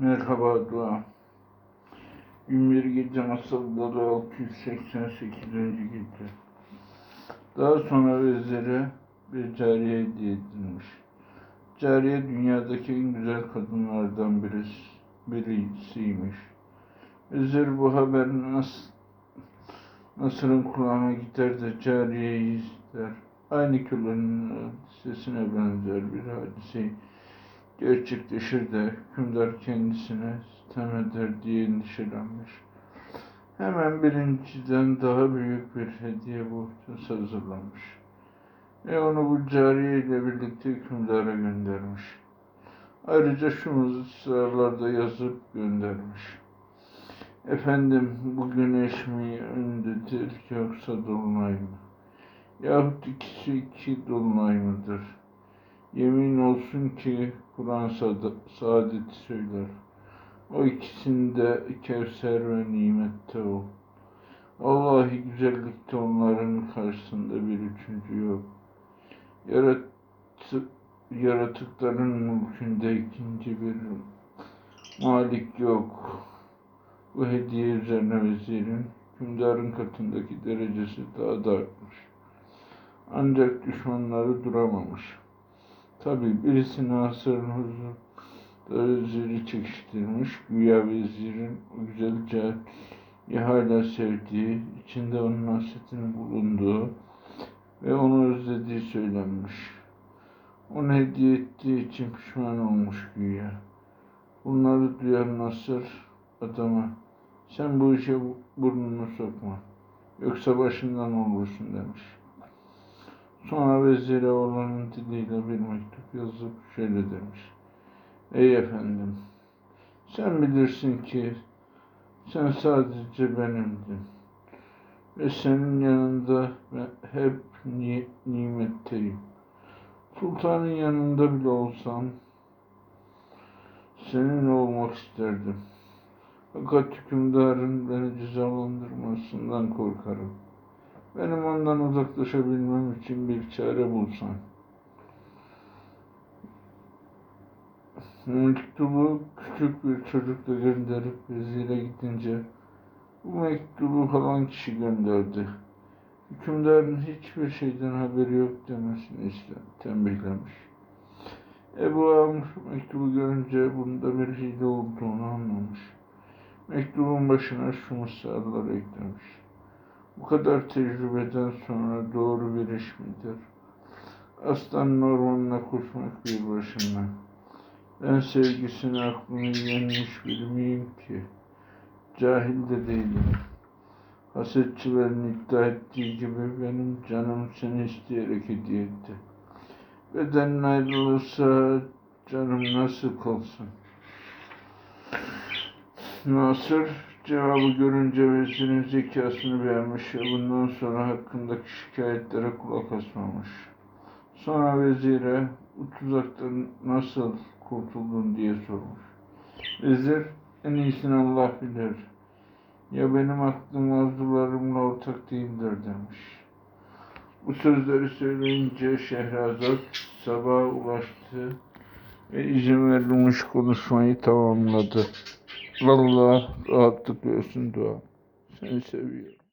Merhaba dua. 21 gece masalları 688. gece. Daha sonra vezire bir cariye hediye edilmiş. Cariye dünyadaki en güzel kadınlardan birisi, birisiymiş. Vezir bu haber nasıl Nasır'ın kulağına gider de cariyeyi ister. Aynı kölenin sesine benzer bir hadiseyi gerçekleşir de hükümdar kendisine sitem eder diye endişelenmiş. Hemen birinciden daha büyük bir hediye bohçası hazırlamış. Ve onu bu cariye ile birlikte hükümdara göndermiş. Ayrıca şu mızralarda yazıp göndermiş. Efendim bu güneş mi öndedir yoksa dolunay mı? Yahut ikisi iki dolunay mıdır? Yemin olsun ki Kur'an saadeti söyler. O ikisinde Kevser ve nimette ol. Vallahi güzellikte onların karşısında bir üçüncü yok. Yaratı, yaratıkların mülkünde ikinci bir malik yok. Bu hediye üzerine vezirin hükümdarın katındaki derecesi daha da artmış. Ancak düşmanları duramamış. Tabi birisi Nasır'ın huzurda veziri çekiştirmiş. Güya vezirin güzelce hala sevdiği, içinde onun hasretinin bulunduğu ve onu özlediği söylenmiş. Onu hediye ettiği için pişman olmuş güya. Bunları duyan Nasır adama sen bu işe burnunu sokma. Yoksa başından olursun demiş. Sonra vezire oğlanın diliyle bir mektup yazıp şöyle demiş. Ey efendim, sen bilirsin ki sen sadece benimdin. Ve senin yanında hep ni nimetteyim. Sultanın yanında bile olsam senin olmak isterdim. Fakat hükümdarın beni cezalandırmasından korkarım. Benim ondan uzaklaşabilmem için bir çare bulsan. Mektubu küçük bir çocukla gönderip vezire gidince bu mektubu falan kişi gönderdi. Hükümdarın hiçbir şeyden haberi yok demesini istedim, tembihlemiş. Ebu Amr mektubu görünce bunda bir hile olduğunu anlamış. Mektubun başına şu mısraları eklemiş. Bu kadar tecrübeden sonra doğru bir iş midir? Aslan ormanına koşmak bir başına. Ben sevgisini aklını yenmiş bilmeyeyim ki. Cahil de değilim. Hasetçilerin iddia ettiği gibi benim canım seni isteyerek hediye etti. Beden ayrılırsa canım nasıl kalsın? Nasır cevabı görünce vezirin zekasını beğenmiş ve bundan sonra hakkındaki şikayetlere kulak asmamış. Sonra vezire bu tuzaktan nasıl kurtuldun diye sormuş. Vezir en iyisini Allah bilir. Ya benim aklım arzularımla ortak değildir demiş. Bu sözleri söyleyince Şehrazat sabaha ulaştı ve izin verilmiş konuşmayı tamamladı. Vallahi rahatlık versin dua. Seni seviyorum.